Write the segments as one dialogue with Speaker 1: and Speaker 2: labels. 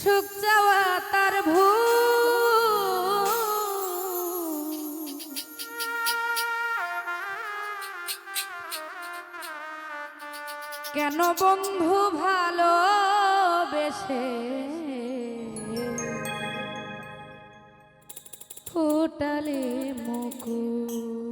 Speaker 1: সুখ চাওয়া তার কেন বন্ধু ভালো বেশে ফোটালে মুকুল?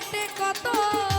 Speaker 1: করতে কত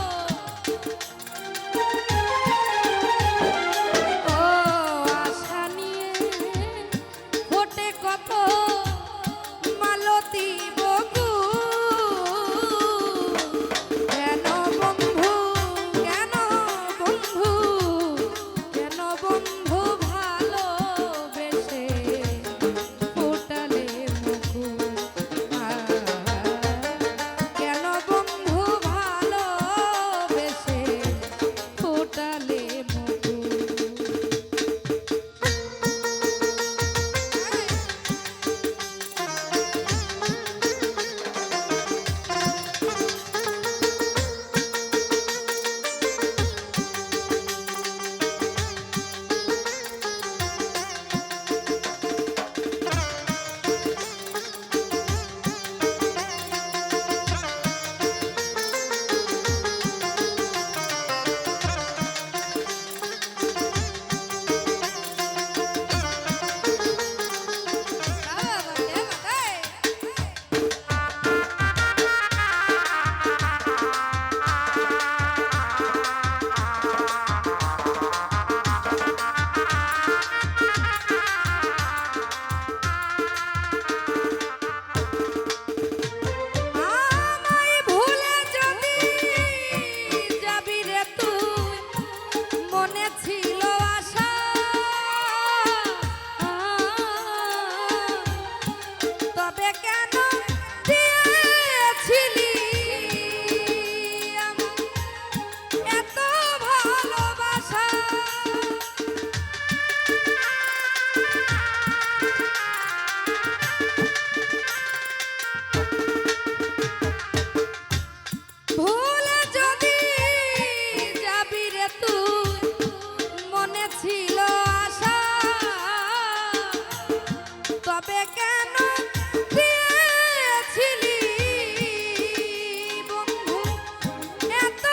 Speaker 1: তবে কেন দিয়েছিলি বন্ধু এত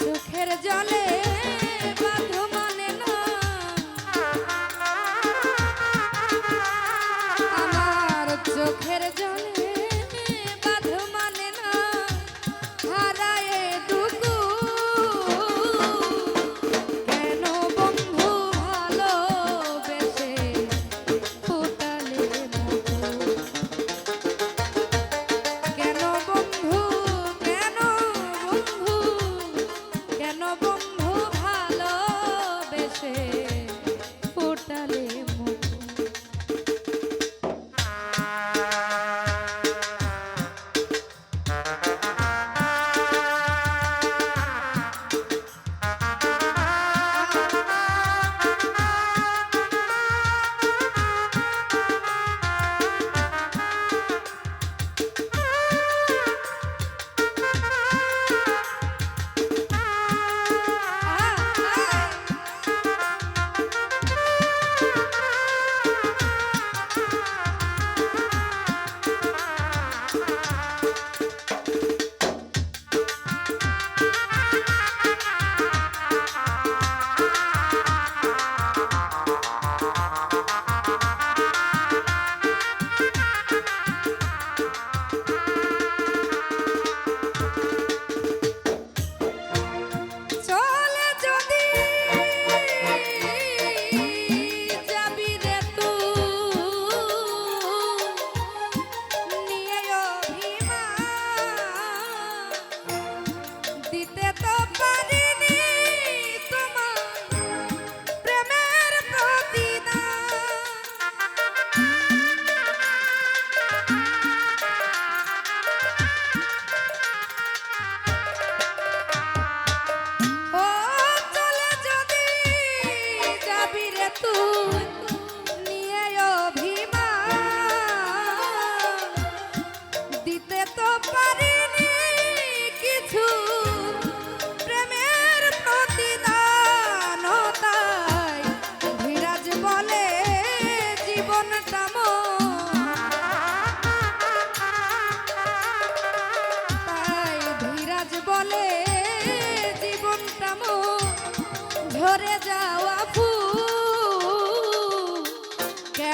Speaker 1: চোখের জলে মানে চোখের জলে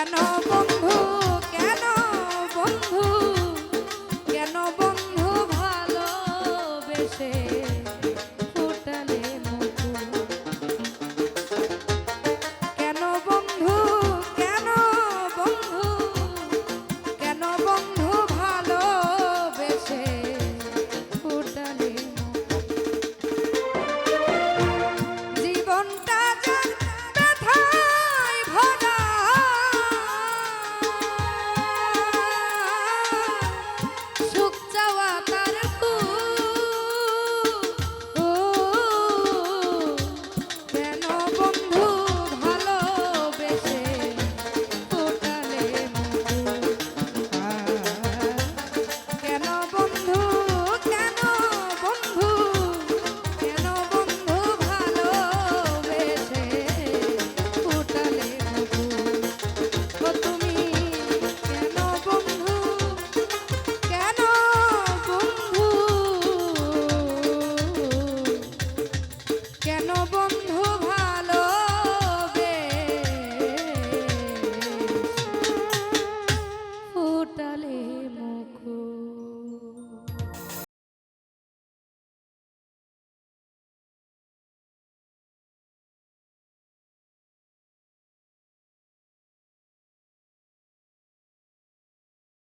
Speaker 1: কেন বন্ধু?